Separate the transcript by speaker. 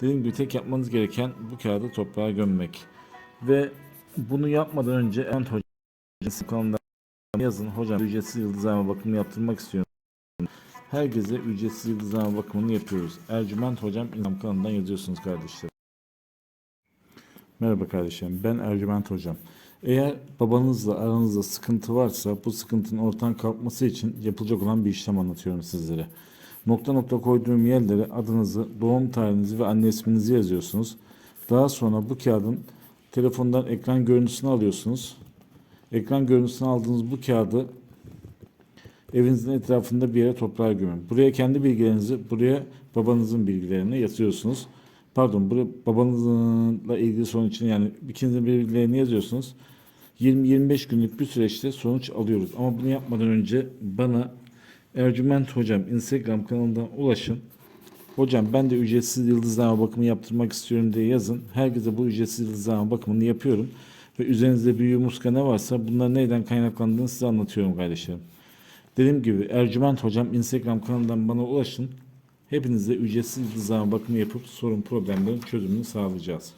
Speaker 1: Dediğim gibi tek yapmanız gereken bu kağıdı toprağa gömmek. Ve bunu yapmadan önce Ent Hoca'nın kanalında yazın. Hocam ücretsiz yıldızlama bakımını yaptırmak istiyorum. Herkese ücretsiz yıldızlama bakımını yapıyoruz. Ercüment Hocam Instagram kanalından yazıyorsunuz kardeşlerim. Merhaba kardeşlerim ben Ercüment Hocam. Eğer babanızla aranızda sıkıntı varsa bu sıkıntının ortadan kalkması için yapılacak olan bir işlem anlatıyorum sizlere. Nokta nokta koyduğum yerlere adınızı, doğum tarihinizi ve anne isminizi yazıyorsunuz. Daha sonra bu kağıdın telefondan ekran görüntüsünü alıyorsunuz. Ekran görüntüsünü aldığınız bu kağıdı evinizin etrafında bir yere toprağa gömün. Buraya kendi bilgilerinizi, buraya babanızın bilgilerini yazıyorsunuz. Pardon, buraya babanızla ilgili sonuç için yani ikinizin bilgilerini yazıyorsunuz. 20-25 günlük bir süreçte sonuç alıyoruz. Ama bunu yapmadan önce bana Ercüment Hocam Instagram kanalından ulaşın. Hocam ben de ücretsiz yıldızlama bakımı yaptırmak istiyorum diye yazın. Herkese bu ücretsiz yıldızlama bakımını yapıyorum. Ve üzerinizde büyü muska ne varsa bunlar neyden kaynaklandığını size anlatıyorum kardeşlerim. Dediğim gibi Ercüment Hocam Instagram kanalından bana ulaşın. Hepinize ücretsiz yıldızlama bakımı yapıp sorun problemlerin çözümünü sağlayacağız.